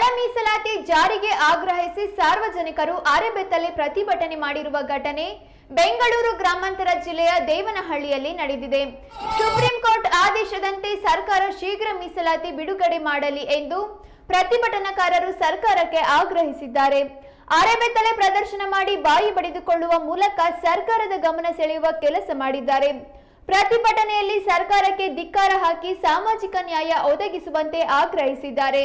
ಒಳ ಮೀಸಲಾತಿ ಜಾರಿಗೆ ಆಗ್ರಹಿಸಿ ಸಾರ್ವಜನಿಕರು ಅರೆಬೆತ್ತಲೆ ಪ್ರತಿಭಟನೆ ಮಾಡಿರುವ ಘಟನೆ ಬೆಂಗಳೂರು ಗ್ರಾಮಾಂತರ ಜಿಲ್ಲೆಯ ದೇವನಹಳ್ಳಿಯಲ್ಲಿ ನಡೆದಿದೆ. ಸುಪ್ರೀಂ ಕೋರ್ಟ್ ಆದೇಶದಂತೆ ಸರ್ಕಾರ ಶೀಘ್ರ ಮೀಸಲಾತಿ ಬಿಡುಗಡೆ ಮಾಡಲಿ ಎಂದು ಪ್ರತಿಭಟನಾಕಾರರು ಸರ್ಕಾರಕ್ಕೆ ಆಗ್ರಹಿಸಿದ್ದಾರೆ. ಅರೆಬೆತ್ತಲೆ ಪ್ರದರ್ಶನ ಮಾಡಿ ಬಾಯಿ ಬಡಿದುಕೊಳ್ಳುವ ಮೂಲಕ ಸರ್ಕಾರದ ಗಮನ ಸೆಳೆಯುವ ಕೆಲಸ ಮಾಡಿದ್ದಾರೆ. ಪ್ರತಿಭಟನೆಯಲ್ಲಿ ಸರ್ಕಾರಕ್ಕೆ ಧಿಕ್ಕಾರ ಹಾಕಿ ಸಾಮಾಜಿಕ ನ್ಯಾಯ ಒದಗಿಸುವಂತೆ ಆಗ್ರಹಿಸಿದ್ದಾರೆ.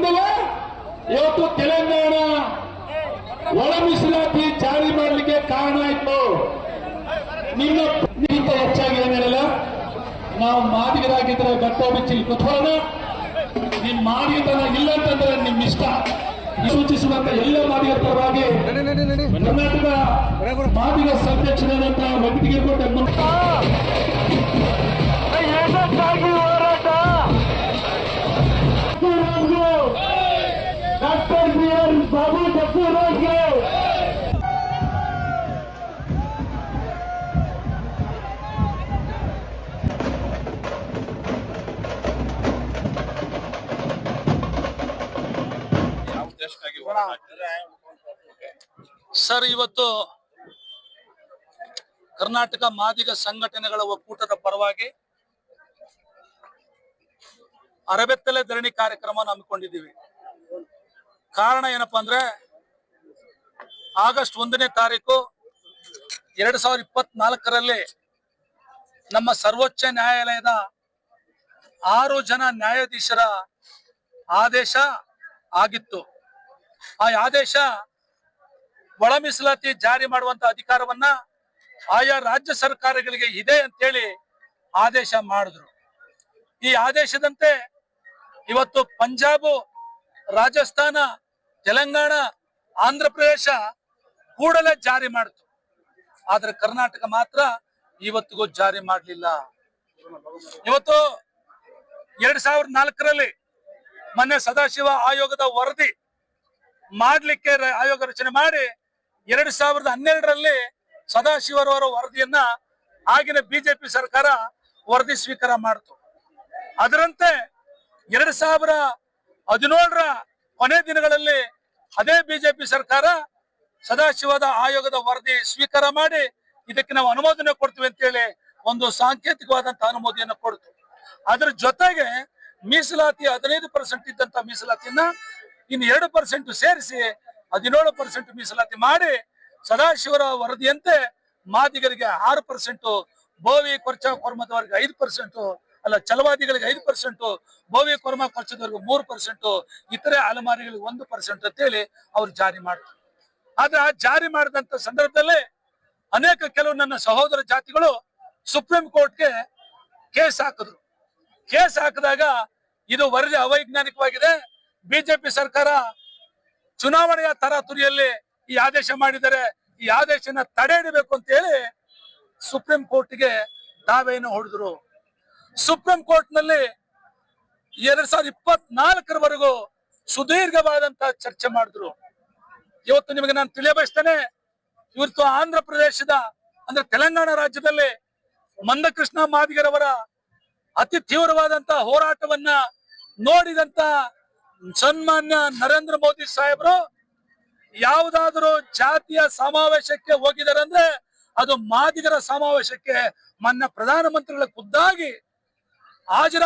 ಇವತ್ತು ತೆಲಂಗಾಣ ಒಳ ಮೀಸಲಾತಿ ಜಾರಿ ಮಾಡಲಿಕ್ಕೆ ಕಾರಣ ಇತ್ತು ನಿಮ್ಮ ಹೆಚ್ಚಾಗಿ ಏನಿರಲ್ಲ ನಾವು ಮಾದಿಗರಾಗಿದ್ರೆ ಬಟ್ಟ ಬಿಚ್ಚಿ ಕುತ್ಕೋಣ ನಿಮ್ ಮಾದಿಗತನ ಇಲ್ಲ ಅಂತಂದ್ರೆ ನಿಮ್ ಇಷ್ಟ. ಸೂಚಿಸುವಂತ ಎಲ್ಲ ಮಾದಿಗರ ಪರವಾಗಿ ಕರ್ನಾಟಕ ಮಾದಿಗ ಸಂರಕ್ಷಣೆದಂತ ವ್ಯಕ್ತಿಗೆ ಕೊಟ್ಟ ಸರ್ ಇವತ್ತು ಕರ್ನಾಟಕ ಮಾದಿಗ ಸಂಘಟನೆಗಳ ಒಕ್ಕೂಟದ ಪರವಾಗಿ ಅರಬೆತ್ತಲೆ ಧರಣಿ ಕಾರ್ಯಕ್ರಮ ಹಮ್ಮಿಕೊಂಡಿದ್ದೀವಿ. ಕಾರಣ ಏನಪ್ಪಾ ಅಂದ್ರೆ ಆಗಸ್ಟ್ ಒಂದನೇ ತಾರೀಕು ಎರಡ್ ಸಾವಿರದ ಇಪ್ಪತ್ನಾಲ್ಕರಲ್ಲಿ ನಮ್ಮ ಸರ್ವೋಚ್ಚ ನ್ಯಾಯಾಲಯದ ಆರು ಜನ ನ್ಯಾಯಾಧೀಶರ ಆದೇಶ ಆಗಿತ್ತು. ಆ ಆದೇಶ ಒಳ ಮೀಸಲಾತಿ ಜಾರಿ ಮಾಡುವಂತ ಅಧಿಕಾರವನ್ನ ಆಯಾ ರಾಜ್ಯ ಸರ್ಕಾರಗಳಿಗೆ ಇದೆ ಅಂತೇಳಿ ಆದೇಶ ಮಾಡಿದ್ರು. ಈ ಆದೇಶದಂತೆ ಇವತ್ತು ಪಂಜಾಬ್, ರಾಜಸ್ಥಾನ, ತೆಲಂಗಾಣ, ಆಂಧ್ರ ಪ್ರದೇಶ ಕೂಡಲೇ ಜಾರಿ ಮಾಡಿತು. ಆದ್ರೆ ಕರ್ನಾಟಕ ಮಾತ್ರ ಇವತ್ತಿಗೂ ಜಾರಿ ಮಾಡಲಿಲ್ಲ. ಇವತ್ತು ಎರಡ್ ಸಾವಿರದ ನಾಲ್ಕರಲ್ಲಿ ಮೊನ್ನೆ ಸದಾಶಿವ ಆಯೋಗದ ವರದಿ ಮಾಡ್ಲಿಕ್ಕೆ ಆಯೋಗ ರಚನೆ ಮಾಡಿ ಎರಡ್ ಸಾವಿರದ ಹನ್ನೆರಡರಲ್ಲಿ ಸದಾಶಿವರವರ ವರದಿಯನ್ನ ಆಗಿನ ಬಿಜೆಪಿ ಸರ್ಕಾರ ವರದಿ ಸ್ವೀಕಾರ ಮಾಡ್ತು. ಅದರಂತೆ ಎರಡ್ ಸಾವಿರ ಹದಿನೇಳರ ಕೊನೆ ದಿನಗಳಲ್ಲಿ ಅದೇ ಬಿಜೆಪಿ ಸರ್ಕಾರ ಸದಾಶಿವದ ಆಯೋಗದ ವರದಿ ಸ್ವೀಕಾರ ಮಾಡಿ ಇದಕ್ಕೆ ನಾವು ಅನುಮೋದನೆ ಕೊಡ್ತೀವಿ ಅಂತೇಳಿ ಒಂದು ಸಾಂಕೇತಿಕವಾದಂತಹ ಅನುಮೋದನೆಯನ್ನು ಕೊಡ್ತು. ಅದರ ಜೊತೆಗೆ ಮೀಸಲಾತಿ ಹದಿನೈದು ಪರ್ಸೆಂಟ್ ಇದ್ದಂತ ಮೀಸಲಾತಿಯನ್ನ ಇನ್ನು ಎರಡು ಪರ್ಸೆಂಟ್ ಸೇರಿಸಿ ಹದಿನೇಳು ಪರ್ಸೆಂಟ್ ಮೀಸಲಾತಿ ಮಾಡಿ ಸದಾಶಿವರ ವರದಿಯಂತೆ ಮಾದಿಗರಿಗೆ ಆರು ಪರ್ಸೆಂಟ್ ಬೋವಿ ಕೊರ್ಚ ಕೊರ್ಮದವರಿಗೆ ಐದು ಪರ್ಸೆಂಟ್ ಅಲ್ಲ ಚಲವಾದಿಗಳಿಗೆ ಐದು ಪರ್ಸೆಂಟ್ ಬೋವಿ ಕೊರ್ಮ ಕೊರ್ಚದವರಿಗೆ ಮೂರು ಪರ್ಸೆಂಟ್ ಇತರೆ ಅಲೆಮಾರಿಗಳಿಗೆ ಒಂದು ಪರ್ಸೆಂಟ್ ಅಂತೇಳಿ ಅವ್ರು ಜಾರಿ ಮಾಡ್ತಾರೆ. ಆದ್ರೆ ಆ ಜಾರಿ ಮಾಡಿದಂತ ಸಂದರ್ಭದಲ್ಲಿ ಅನೇಕ ಕೆಲವು ನನ್ನ ಸಹೋದರ ಜಾತಿಗಳು ಸುಪ್ರೀಂ ಕೋರ್ಟ್ಗೆ ಕೇಸ್ ಹಾಕಿದ್ರು. ಕೇಸ್ ಹಾಕಿದಾಗ ಇದು ವರದಿ ಅವೈಜ್ಞಾನಿಕವಾಗಿದೆ. ಬಿಜೆಪಿ ಸರ್ಕಾರ ಚುನಾವಣೆಯ ತರಾತುರಿಯಲ್ಲಿ ಈ ಆದೇಶ ಮಾಡಿದರೆ ಈ ಆದೇಶನ ತಡೆ ಹಿಡಬೇಕು ಅಂತ ಹೇಳಿ ಸುಪ್ರೀಂ ಕೋರ್ಟ್ಗೆ ದಾವೆಯನ್ನು ಹೊಡೆದ್ರು. ಸುಪ್ರೀಂ ಕೋರ್ಟ್ನಲ್ಲಿ ಎರಡ್ ಸಾವಿರದ ಇಪ್ಪತ್ನಾಲ್ಕರವರೆಗೂ ಸುದೀರ್ಘವಾದಂತಹ ಚರ್ಚೆ ಮಾಡಿದ್ರು. ಇವತ್ತು ನಿಮಗೆ ನಾನು ತಿಳಿಯಬಯಸ್ತೇನೆ, ಇವತ್ತು ಆಂಧ್ರ ಪ್ರದೇಶದ, ಅಂದ್ರೆ ತೆಲಂಗಾಣ ರಾಜ್ಯದಲ್ಲಿ ಮಂದಕೃಷ್ಣ ಮಾದಿಗರವರ ಅತಿ ತೀವ್ರವಾದಂತಹ ಹೋರಾಟವನ್ನ ನೋಡಿದಂತ ಸನ್ಮಾನ್ಯ ನರೇಂದ್ರ ಮೋದಿ ಸಾಹೇಬರು ಯಾವುದಾದರೂ ಜಾತಿಯ ಸಮಾವೇಶಕ್ಕೆ ಹೋಗಿದಾರಂದ್ರೆ ಅಂದ್ರೆ ಅದು ಮಾದಿಗರ ಸಮಾವೇಶಕ್ಕೆ ಮೊನ್ನೆ ಪ್ರಧಾನಮಂತ್ರಿಗಳ ಖುದ್ದಾಗಿ ಹಾಜರ